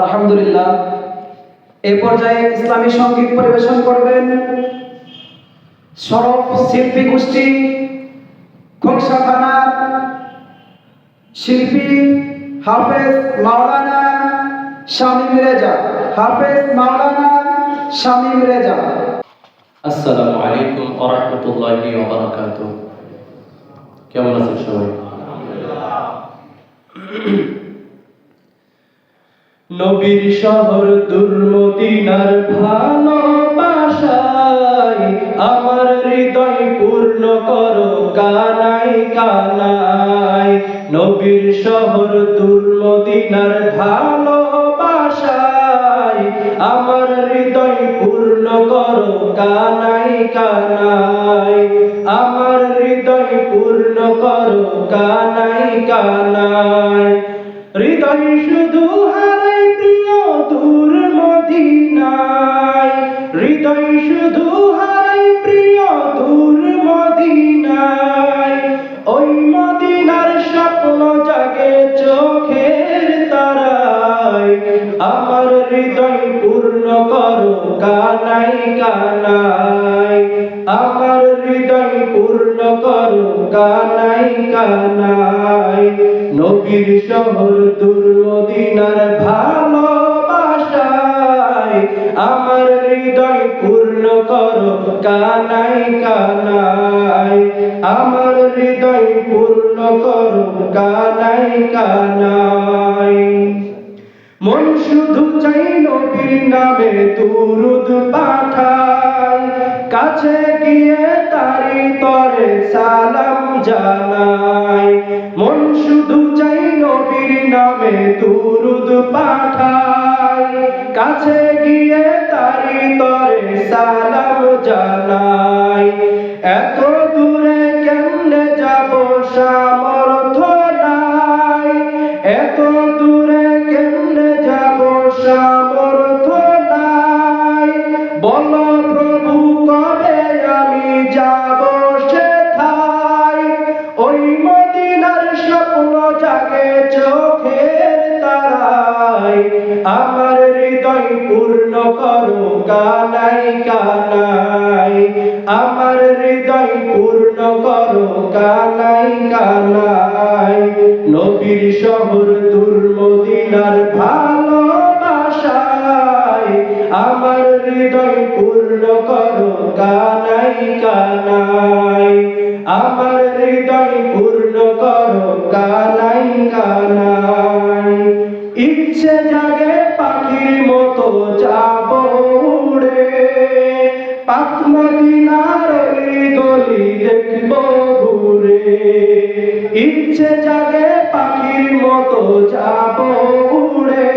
আলহামদুলিল্লাহ। এ পর্যায়ে ইসলামী সংগীত পরিবেশন করবেন সরব শিল্পী গোষ্ঠী খোকসা থানার শিল্পী হাফেজ মাওলানা শামীম রেজা। হাফেজ মাওলানা শামীম রেজা। আসসালামু আলাইকুম ওয়া রাহমাতুল্লাহি ওয়া বারাকাতুহু। কেমন আছেন সবাই? নবীর শহর দুর্মদিনার ভালোবাসায় আমার হৃদয় পূর্ণ করো কানাই কানাই। নবীর শহর দুর্মদিনার ভালোবাসায় আমার হৃদয় পূর্ণ করো কানাই কানাই। আমার হৃদয় পূর্ণ করো কানাই কানাই। হৃদয় শুধু দূর মদিনায় হৃদয় শুধু হারাই প্রিয় দূর মদিনায়। ওই মদিনার স্বপ্ন জাগে চোখের তারায়। আমার হৃদয় পূর্ণ করো কানাই কানাই। আমার হৃদয় পূর্ণ করো কানাই কানাই। নবীর শহর দুর্মদিনার ভালোবাসায় করো কানাই কানাই। আমার হৃদয় পূর্ণ করো কানাই কানাই। মন শুধু চাই নবীর নামে দুরুদ পাঠাই। কাছে গিয়ে তারি তরে সালাম জানাই। মন শুধু চাই নবীর নামে দুরুদ পাঠাই। কাছে গিয়ে সালাম জানাই, এত দূরে কেমনে যাব সামর্থ্য নাই? এত দূরে কেমনে যাব সামর্থ্য নাই? বল প্রভু, কবে আমি যাব সেথায়? ওই মদিনার স্বপ্ন জাগে চোখের তারায়, আমার কানাই কানাই আমার হৃদয় পূর্ণ করো কানাই কানাই নবীর শহর দুর্মদিনার ভালোবাসায় আমার হৃদয় পূর্ণ করো ইচ্ছে জাগে পাখির মতো যাব উড়ে? পাতমদিনার অলি গলি দেখব ঘুরে। ইচ্ছে জাগে পাখির মতো যাব উড়ে।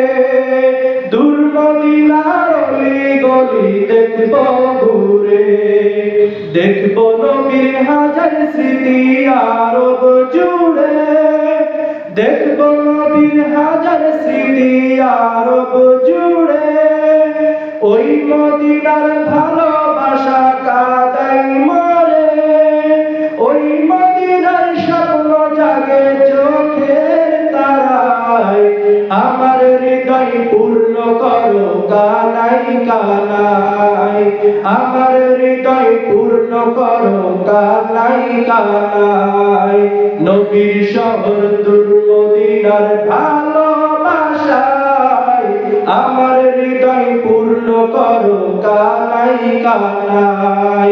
দুর্মদিনার অলি গলি দেখব ঘুরে। দেখব নবীর হাজার স্মৃতি আরব জুড়ে। দেখব নবীর হাজার স্মৃতি আরব জুড়ে। ওই মদিনার ভালোবাসা কাদাই মরে। ওই মদিনার স্বপ্ন জাগে চোখের তারায়। আমার হৃদয় পূর্ণ করো কানাই কানাই। আমার হৃদয় পূর্ণ করো কানাই কানাই। নবীর শহর দুর্মদিনার ভালোবাসায় আমার হৃদয় পূর্ণ করো কানাই কানাই।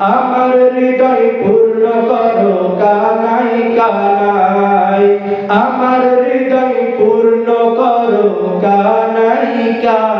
আমার হৃদয় পূর্ণ করো কানাই কানাই। আমার হৃদয় পূর্ণ করো কানাই কানাই।